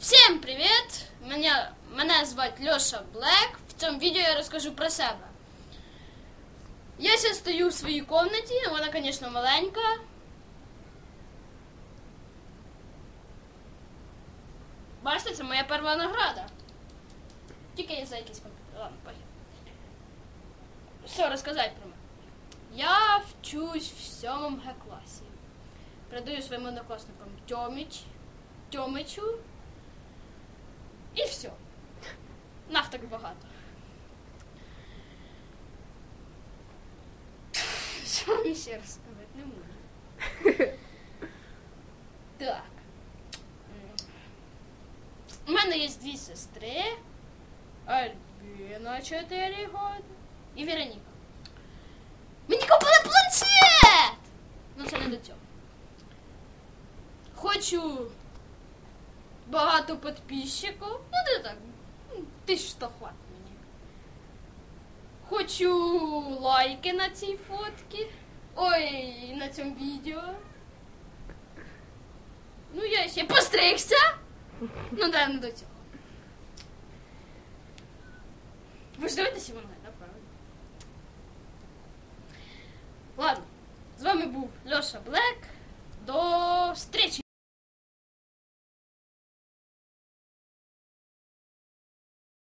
Всім привіт! Мене, мене звати Льоша Блек. В цьому відео я розкажу про себе. Я зараз стою в своїй кімнаті, вона, звісно, маленька. Бачите, це моя перша награда. Тільки я за якийсь. Ладно, поїхали. Що розказати про мене? Я вчусь в сьомому Г класі. Передаю своїм однокласникам Тьоміч, Тьомичу. І все. Нах так багато. Що мені ще розказати? Не можу. Так. У мене є дві сестри. Альбіна 4 роки і Вероніка. Мені купили планшет! Ну це не до цього. Хочу багато підписчиків. Ну де так. ну, Тисяч сто хват мені. Хочу лайки на цій фотці. Ой, на цьому відео. Ну, я ще постригся. Ну, да, не до цього. Ви ж дивитеся мене, да, правильно? Ладно, з вами був Льоша Блек. До встречі!